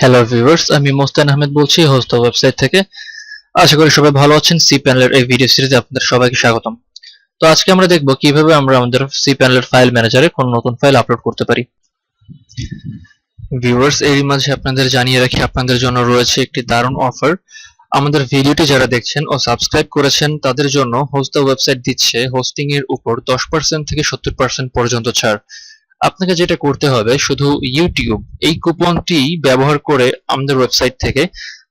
Hello viewers আমি মোস্তান আহমেদ বলছি host website থেকে। আশা করি সবাই ভালো আছেন সি প্যানেলের এই ভিডিও সিরিজে আপনাদের সবাইকে স্বাগতম। তো আজকে আমরা দেখব কীভাবে আমরা আমাদের সি প্যানেলের ফাইল ম্যানেজারে কোন নতুন ফাইল আপলোড করতে পারি। ভিউয়ার্স এরই মাঝে আপনাদের জানিয়ে রাখি, আপনাদের জন্য রয়েছে একটি দারুণ অফার আমাদের ভিডিওটি যারা দেখছেন ও সাবস্ক্রাইব করেছেন, তাদের জন্য হোস্ট ওয়েবসাইট দিচ্ছে হোস্টিং এর উপর 10% থেকে 70% পর্যন্ত ছাড়। আপনাকে যেটা করতে হবে, শুধু ইউটিউব এই কুপনটি ব্যবহার করে আমাদের ওয়েবসাইট থেকে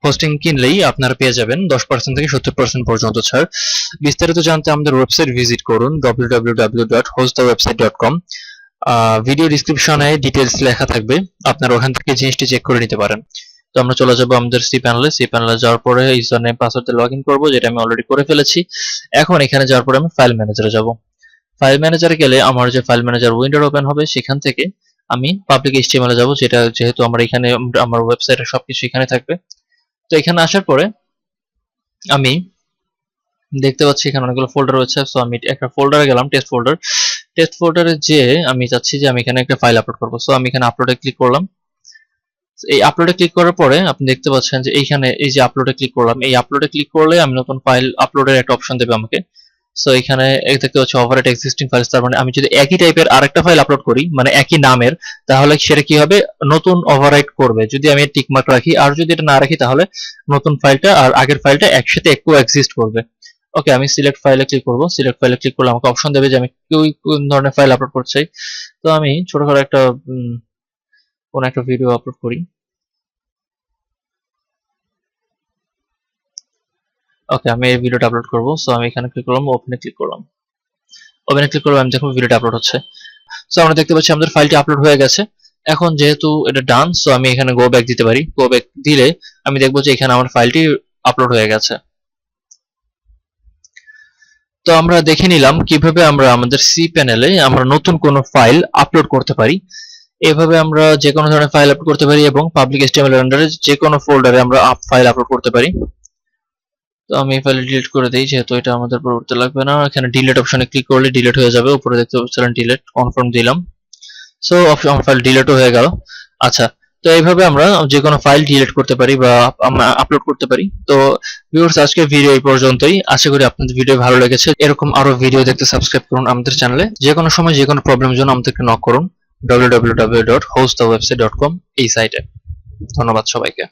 হোস্টিং কিনলেই আপনারা পেয়ে যাবেন দশ পার্সেন্ট থেকে সত্তর পার্সেন্ট পর্যন্ত ছাড়। বিস্তারিত জানতে আমাদের ওয়েবসাইট ভিজিট করুন www.hostthewebsite.com ভিডিও ডিসক্রিপশনে ডিটেলস লেখা থাকবে, আপনারা ওখান থেকে জিনিসটি চেক করে নিতে পারেন। তো আমরা চলে যাব আমাদের সি প্যানেলে সি প্যানেলে যাওয়ার পরে ইউজার নেম পাসওয়ার্ডে লগ ইন করব, যেটা আমি অলরেডি করে ফেলেছি। এখন এখানে যাওয়ার পরে আমি ফাইল ম্যানেজারে যাব। ফাইল ম্যানেজারে গেলে আমার যে ফাইল ম্যানেজার উইন্ডো ওপেন হবে, সেখান থেকে আমি পাবলিক এইচটিএমএল এ যাব, যেটা যেহেতু আমার এখানে, আমার ওয়েবসাইটে সবকিছু এখানে থাকবে। তো এখানে আসার পরে আমি দেখতে পাচ্ছি এখানে অনেকগুলো ফোল্ডার রয়েছে সো আমি একটা ফোল্ডারে গেলাম টেস্ট ফোল্ডার টেস্ট ফোল্ডারে যে আমি চাচ্ছি যে আমি এখানে একটা ফাইল আপলোড করব সো আমি এখানে আপলোডে ক্লিক করলাম। এই আপলোডে ক্লিক করার পরে আপনি দেখতে পাচ্ছেন যে এইখানে এই যে আপলোডে ক্লিক করলাম, এই আপলোডে ক্লিক করলে আমি নতুন ফাইল আপলোডের একটা অপশন দেবে আমাকে। সো এখানে দেখতে পাচ্ছি ওভাররাইট এক্সিস্টিং ফাইলস তার মানে আমি যদি একই টাইপের আরেকটা ফাইল আপলোড করি মানে একই নামের, তাহলে সেটা কি হবে? নতুন ওভাররাইট করবে। যদি আমি টিক মার্ক রাখি, আর যদি এটা না রাখি, তাহলে নতুন ফাইলটা আর আগের ফাইলটা একসাথে একটু এক্সিস্ট করবে। ওকে আমি সিলেক্ট ফাইলে ক্লিক করব। সিলেক্ট ফাইলে ক্লিক করলে আমাকে অপশন দেবে যে আমি কোন ধরনের ফাইল আপলোড করতে চাই তো আমি ছোটখাটো একটা কোন একটা ভিডিও আপলোড করি। ওকে আমি এই ভিডিওটা আপলোড করব। সো আমি এখানে ক্লিক করলাম ওপেনে ক্লিক করলাম। ওপেনে ক্লিক করলাম, আমি দেখুন ভিডিওটা আপলোড হচ্ছে। সো আমরা দেখতে পাচ্ছি আমাদের ফাইলটি আপলোড হয়ে গেছে। এখন যেহেতু এটা ডান সো আমি এখানে গো ব্যাক দিতে পারি। গো ব্যাক দিলে আমি দেখব যে এখানে আমার ফাইলটি আপলোড হয়ে গেছে। তো আমরা দেখে নিলাম কীভাবে আমরা আমাদের সি প্যানেলে আমরা নতুন কোনো ফাইল আপলোড করতে পারি। এভাবে আমরা যে কোনো ধরনের ফাইল আপলোড করতে পারি এবং পাবলিক এসটিএমএল এর আন্ডারে যে কোনো ফোল্ডারে আমরা ফাইল আপলোড করতে পারি। তো আমি এই ফাইল ডিলিট করে দিই, যেহেতু এটা আমাদের পরবর্তী লাগবে না। এখানে ডিলিট অপশনে ক্লিক করলে ডিলিট হয়ে যাবে। উপরে দেখতে পাচ্ছেন ডিলিট কনফার্ম দিলাম। সো আমার ফাইল ডিলিটও হয়ে গেল। আচ্ছা তো এইভাবে আমরা যে কোনো ফাইল ডিলিট করতে পারি বা আপলোড করতে পারি। তো ভিউয়ার্স আজকের ভিডিও এই পর্যন্তই। আশা করি আপনাদের ভিডিও ভালো লেগেছে। এরকম আরও ভিডিও দেখতে সাবস্ক্রাইব করুন আমাদের চ্যানেলে যে কোনো সময় যে কোনো প্রবলেমের জন্য আমাদেরকে নক করুন। www.hostthewebsite.com এই সাইটে ধন্যবাদ সবাইকে।